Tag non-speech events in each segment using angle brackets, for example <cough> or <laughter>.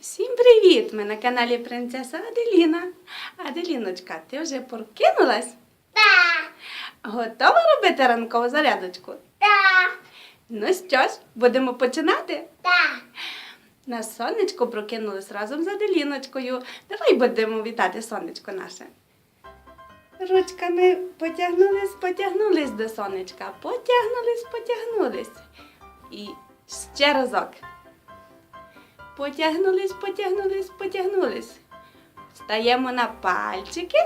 Всім привіт! Ми на каналі Принцеса Аделіна. Аделіночка, ти вже прокинулась? Так, Готова робити ранкову зарядочку? так, Ну що ж, будемо починати? так. На сонечко прокинулись разом з Аделіночкою. Давай будемо вітати сонечко наше. Ручками потягнулись, потягнулись до сонечка. Потягнулись, потягнулись. І ще разок. Потягнулись, потягнулись, потягнулись. Стаємо на пальчики.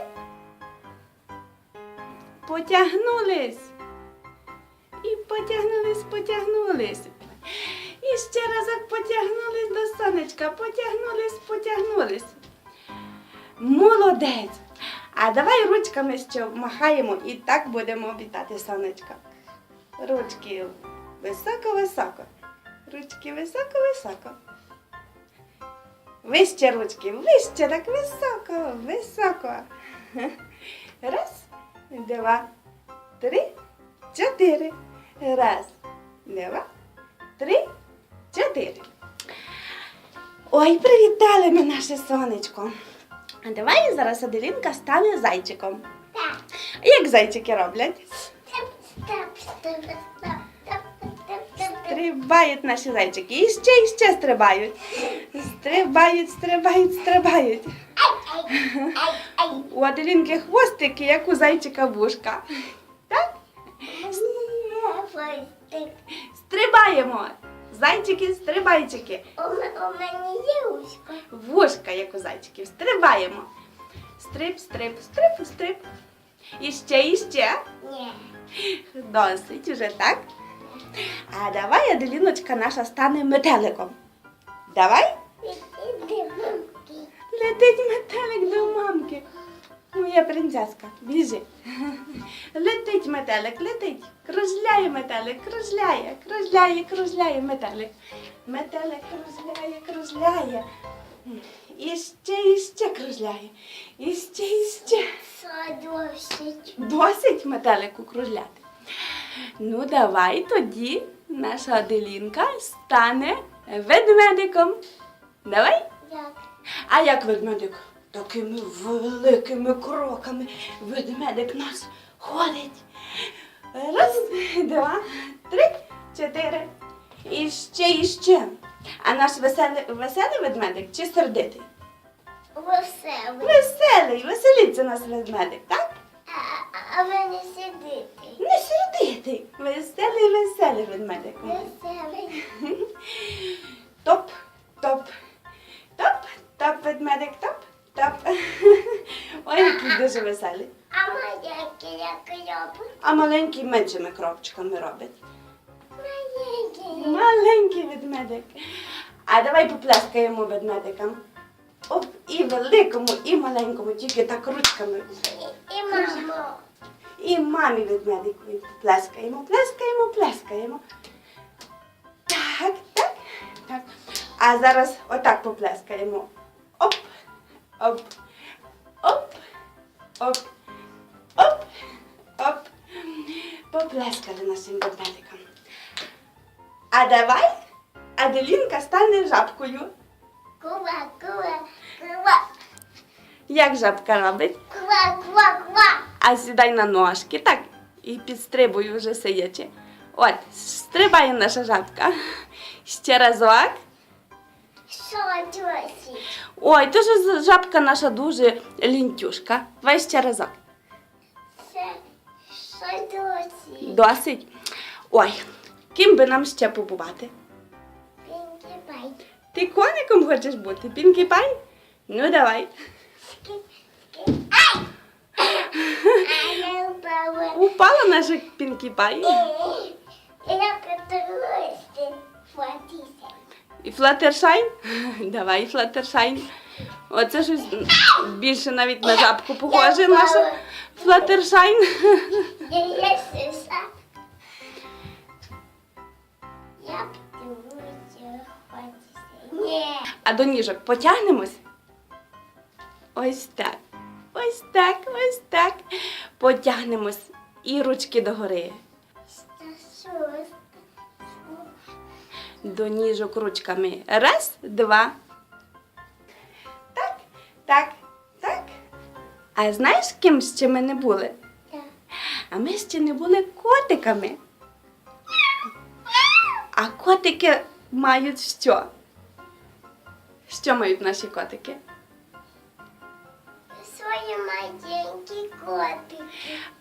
Потягнулись. І потягнулись, потягнулись. І ще разок потягнулись до сонечка, потягнулись, потягнулись. Молодець! А давай ручками ще махаємо і так будемо вітати сонечка. Ручки високо-високо. Ручки високо-високо. Вище ручки, вище, так високо, високо. <laughs> Раз, два, три, чотири. Раз, два, три, чотири. Ой, привітали ми наше сонечко. А давай зараз Аделінка стане зайчиком. Так. Як зайчики роблять? Стоп, стоп, стоп, стоп, Стрибають наші зайчики. І ще, і ще стрибають. Стрибають, стрибають, стрибають. У Аделінки хвостики, як у зайчика вушка. Так? Стрибаємо. Зайчики, стрибайчики. У у мене є ушко. Вушка, як у зайчиків. Стрибаємо. Стрип, стрип, стрип, стрип. І ще, і ще. Ні. Досить уже, так? А давай Аделіночка наша стане метеликом. Давай. Летить метелик до мамки. Моя принцеска, біжи. Летить метелик, летить. Кружляє метелик, кружляє, кружляє, кружляє метелик. Метелик кружляє, кружляє. І ще, і ще кружляє. І ще, і ще. Досить метелику кружляти. Ну, давай тоді наша Аделінка стане ведмедиком. Давай. Як? А як ведмедик? Такими великими кроками ведмедик нас ходить. Раз, два, три, чотири. І ще, і ще. А наш веселий, веселий ведмедик чи сердитий? Веселий. Веселий, веселиться наш ведмедик, так? А, ви не сидите. Не сердитий. Веселий, веселий ведмедик. Веселий. <laughs> Топ, топ, топ, топ, ведмедик, топ, топ. <laughs> Ой, який дуже веселий. А маленький як робить? А маленький меншими кропчиками робить. Маленький. Маленький ведмедик. А давай попляскаємо ведмедикам. Оп, і великому, і маленькому, тільки так ручками. І мамо. І мамі ведмедикові пляскаємо, пляскаємо, пляскаємо. Так, так, так. А зараз отак попляскаємо. Оп, оп, оп, оп, оп, оп. Попляскали нашим ведмедикам. А давай Аделінка стане жабкою. Кува, кува, кува, Як жабка робить? кува, кува, кува. А сідай на ножки, так, і підстрибуй уже сидячи. От, стрибає наша жабка. Ще разок. Ой, то ж жабка наша дуже лінтюшка. Давай ще разок. Досить. Ой, ким би нам ще побувати? Пінкі пай. Ти коником хочеш бути? Пінкі пай? Ну давай. Ски, ски. Ай! А я впала. Упала наша Пінкі пай. Я. Фатіся. І Флаттершайн? <laughs> Давай, Флаттершайн. Оце щось більше навіть на жабку похоже наша Флаттершайн. <laughs> Я є. Я. Ні. А до ніжок потягнемось? Ось так. Ось так, ось так. Потягнемось і ручки догори. До ніжок ручками. Раз, два. Так, так, так. А знаєш, ким ще ми не були? А ми ще не були котиками. А котики мають що? Що мають наші котики? Свої маленькі котики.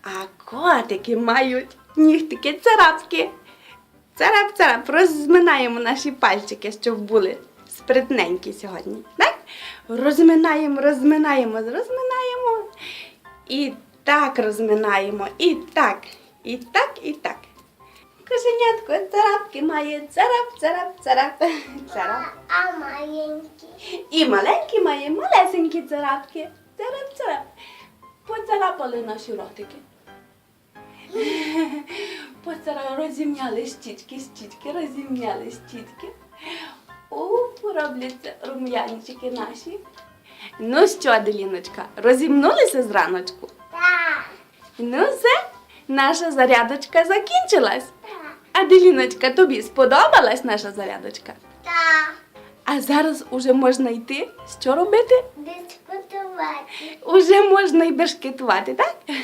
А котики мають нігтики царапки. Царап, царап, розминаємо наші пальчики, щоб були спритненькі сьогодні. Так? Розминаємо, розминаємо, розминаємо. І так розминаємо. І так, і так, і так. Коженятко царапки має царап, царап, царап, царап. А, маленькі. І маленький має малесенькі царапки. Царап, царап. Поцарапали наші ротики. Поцара... Розімняли щічки, щічки, розімняли щічки. О, поробляться рум'янчики наші. Ну що, Аделіночка, розімнулися зраночку? Так. Ну все, наша зарядочка закінчилась. Так. Аделіночка, тобі сподобалась наша зарядочка? Так. А зараз уже можна йти. Що робити? Дискутувати. Уже можна і бешкетувати, так? Так.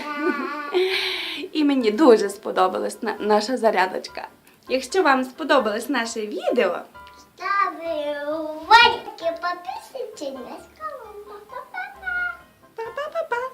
І мені дуже сподобалась наша зарядочка. Якщо вам сподобалось наше відео, ставте лайки, підписуйтесь на канал. Па-па-па-па!